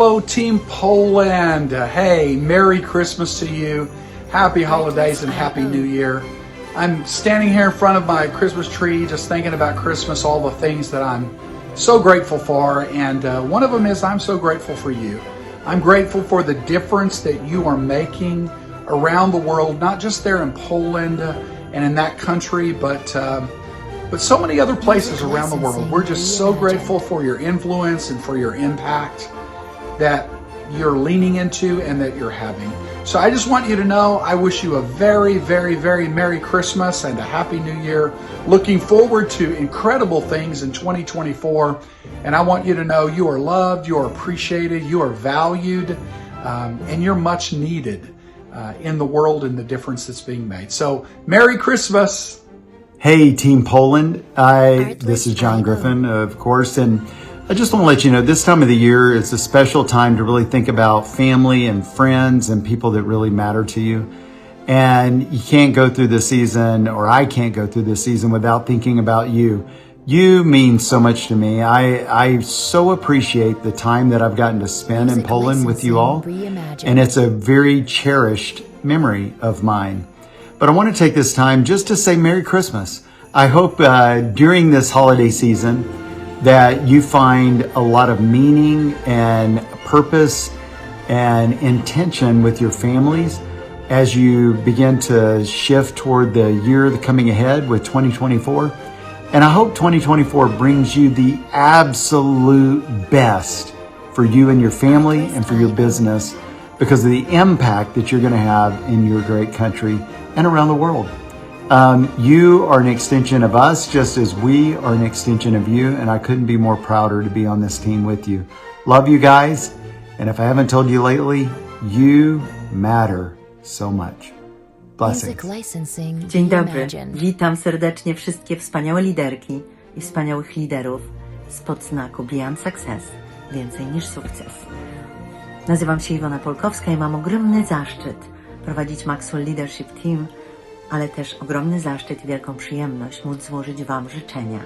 Hello, Team Poland. Uh, hey, Merry Christmas to you. Happy holidays and Happy New Year. I'm standing here in front of my Christmas tree, just thinking about Christmas, all the things that I'm so grateful for. And uh, one of them is I'm so grateful for you. I'm grateful for the difference that you are making around the world, not just there in Poland uh, and in that country, but. um but so many other places around the world. We're just so grateful for your influence and for your impact that you're leaning into and that you're having. So I just want you to know I wish you a very, very, very Merry Christmas and a Happy New Year. Looking forward to incredible things in 2024. And I want you to know you are loved, you are appreciated, you are valued, um, and you're much needed uh, in the world and the difference that's being made. So Merry Christmas. Hey, Team Poland. I this is John Griffin, of course, and I just want to let you know this time of the year is a special time to really think about family and friends and people that really matter to you. And you can't go through this season, or I can't go through this season without thinking about you. You mean so much to me. I I so appreciate the time that I've gotten to spend in Poland with you all, and it's a very cherished memory of mine. But I want to take this time just to say Merry Christmas. I hope uh, during this holiday season that you find a lot of meaning and purpose and intention with your families as you begin to shift toward the year coming ahead with 2024. And I hope 2024 brings you the absolute best for you and your family and for your business because of the impact that you're going to have in your great country and around the world. Um, you are an extension of us, just as we are an extension of you, and I couldn't be more prouder to be on this team with you. Love you guys, and if I haven't told you lately, you matter so much. Blessings. Music licensing Dzień dobry. Witam serdecznie wszystkie wspaniałe liderki i wspaniałych liderów spod znaku Beyond Success. Więcej niż sukces. Nazywam się Iwona Polkowska i mam ogromny zaszczyt prowadzić Maxwell Leadership Team, ale też ogromny zaszczyt i wielką przyjemność móc złożyć Wam życzenia.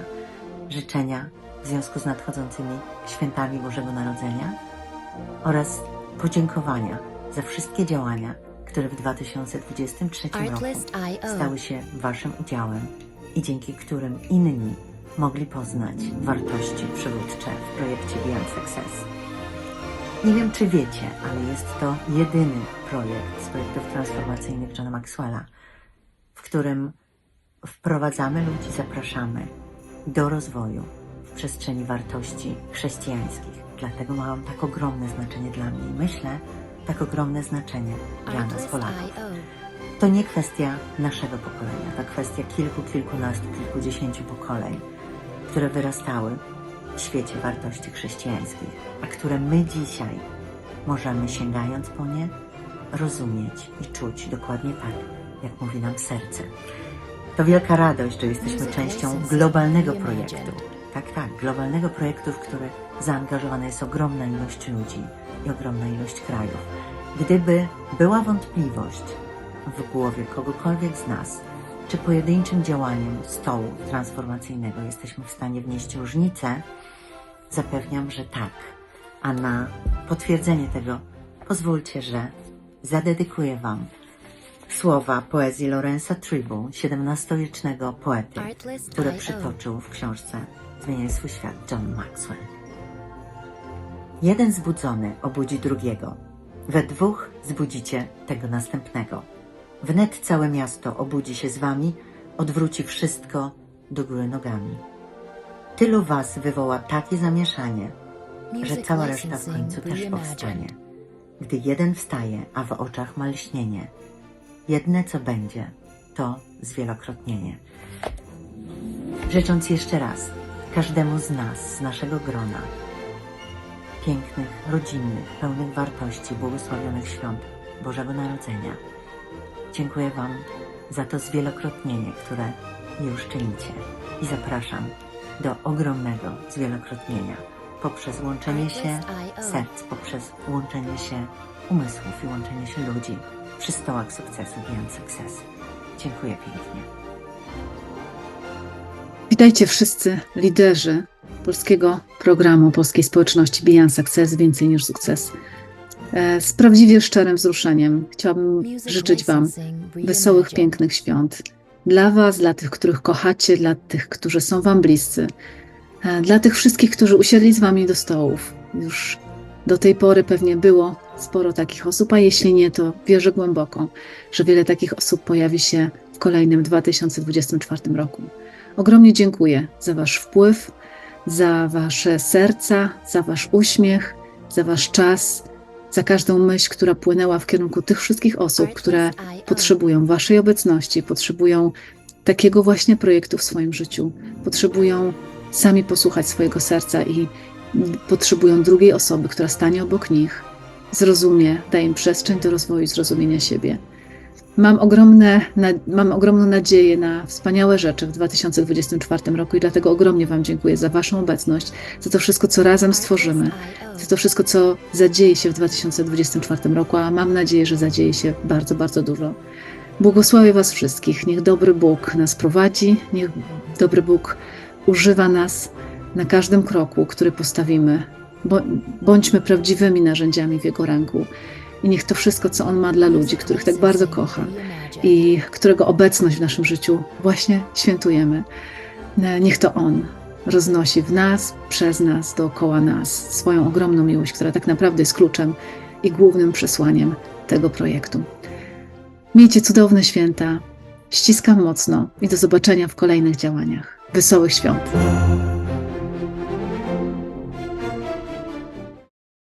Życzenia w związku z nadchodzącymi świętami Bożego Narodzenia oraz podziękowania za wszystkie działania, które w 2023 roku stały się Waszym udziałem i dzięki którym inni mogli poznać wartości przywódcze w projekcie Beyond Success. Nie wiem, czy wiecie, ale jest to jedyny projekt z projektów transformacyjnych Johna Maxwella, którym wprowadzamy ludzi, zapraszamy do rozwoju w przestrzeni wartości chrześcijańskich. Dlatego ma on tak ogromne znaczenie dla mnie i myślę, tak ogromne znaczenie dla nas, Polaków. To nie kwestia naszego pokolenia, to kwestia kilku, kilkunastu, kilkudziesięciu pokoleń, które wyrastały w świecie wartości chrześcijańskich, a które my dzisiaj możemy, sięgając po nie, rozumieć i czuć dokładnie tak, jak mówi nam serce. To wielka radość, że jesteśmy częścią globalnego projektu. Tak, tak, globalnego projektu, w który zaangażowana jest ogromna ilość ludzi i ogromna ilość krajów. Gdyby była wątpliwość w głowie kogokolwiek z nas, czy pojedynczym działaniem stołu transformacyjnego jesteśmy w stanie wnieść różnicę, zapewniam, że tak. A na potwierdzenie tego pozwólcie, że zadedykuję Wam słowa poezji Lorenza Tribu, XVII-wiecznego poety, które przytoczył w książce Zmieniaj swój świat John Maxwell. Jeden zbudzony obudzi drugiego. We dwóch zbudzicie tego następnego. Wnet całe miasto obudzi się z wami, odwróci wszystko do góry nogami. Tylu was wywoła takie zamieszanie, że cała reszta w końcu też powstanie. Gdy jeden wstaje, a w oczach ma lśnienie, jedne co będzie, to zwielokrotnienie. Życząc jeszcze raz każdemu z nas, z naszego grona, pięknych, rodzinnych, pełnych wartości, błogosławionych świąt Bożego Narodzenia, dziękuję Wam za to zwielokrotnienie, które już czynicie i zapraszam do ogromnego zwielokrotnienia poprzez łączenie się serc, poprzez łączenie się umysłów i łączenie się ludzi przy stołach sukcesu Beyond Success. Dziękuję pięknie. Witajcie wszyscy liderzy polskiego programu polskiej społeczności Beyond Success, więcej niż sukces. E, Z prawdziwie szczerym wzruszeniem chciałabym życzyć Wam wesołych, pięknych świąt. Dla Was, dla tych, których kochacie, dla tych, którzy są Wam bliscy, e, dla tych wszystkich, którzy usiedli z Wami do stołów. Już do tej pory pewnie było sporo takich osób, a jeśli nie, to wierzę głęboko, że wiele takich osób pojawi się w kolejnym 2024 roku. Ogromnie dziękuję za Wasz wpływ, za Wasze serca, za Wasz uśmiech, za Wasz czas, za każdą myśl, która płynęła w kierunku tych wszystkich osób, które potrzebują Waszej obecności, potrzebują takiego właśnie projektu w swoim życiu, potrzebują sami posłuchać swojego serca i potrzebują drugiej osoby, która stanie obok nich, zrozumie, da im przestrzeń do rozwoju zrozumienia siebie. Mam, ogromne, mam ogromną nadzieję na wspaniałe rzeczy w 2024 roku i dlatego ogromnie Wam dziękuję za Waszą obecność, za to wszystko, co razem stworzymy, za to wszystko, co zadzieje się w 2024 roku, a mam nadzieję, że zadzieje się bardzo, bardzo dużo. Błogosławię Was wszystkich. Niech dobry Bóg nas prowadzi, niech dobry Bóg używa nas na każdym kroku, który postawimy. Bądźmy prawdziwymi narzędziami w Jego ręku. I niech to wszystko, co On ma dla ludzi, których tak bardzo kocha i którego obecność w naszym życiu właśnie świętujemy, e, niech to On roznosi w nas, przez nas, dookoła nas swoją ogromną miłość, która tak naprawdę jest kluczem i głównym przesłaniem tego projektu. Miejcie cudowne święta. Ściskam mocno i do zobaczenia w kolejnych działaniach. Wesołych świąt.